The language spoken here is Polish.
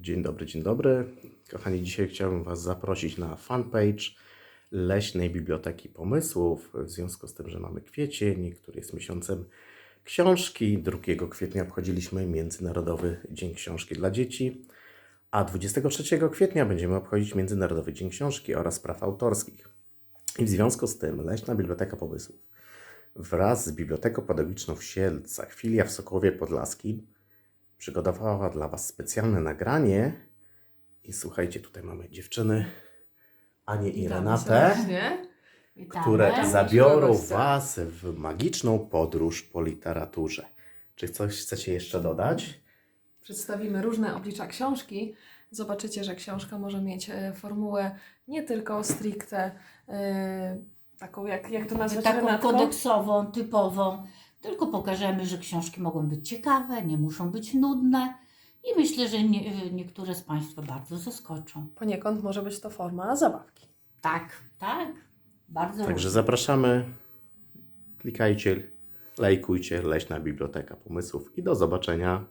Dzień dobry, dzień dobry. Kochani, dzisiaj chciałbym Was zaprosić na fanpage Leśnej Biblioteki Pomysłów. W związku z tym, że mamy kwiecień, który jest miesiącem książki. 2 kwietnia obchodziliśmy Międzynarodowy Dzień Książki dla Dzieci, a 23 kwietnia będziemy obchodzić Międzynarodowy Dzień Książki oraz Praw Autorskich. I w związku z tym Leśna Biblioteka Pomysłów wraz z Biblioteką Pedagogiczną w Sielcach, filia w Sokołowie Podlaskim, przygotowała dla Was specjalne nagranie. I słuchajcie, tutaj mamy dziewczyny, Anię i Renatę, serdecznie. Witamy. które zabiorą. Was w magiczną podróż po literaturze. Czy coś chcecie jeszcze dodać? Przedstawimy różne oblicza książki. Zobaczycie, że książka może mieć e, formułę nie tylko stricte e, taką, jak, jak to nazwać taką Renatko? kodeksową, typową. Tylko pokażemy, że książki mogą być ciekawe, nie muszą być nudne. I myślę, że nie, niektóre z Państwa bardzo zaskoczą. Poniekąd może być to forma zabawki. Tak, tak. Bardzo Także zapraszamy. Klikajcie, lajkujcie Leśna Biblioteka Pomysłów i do zobaczenia.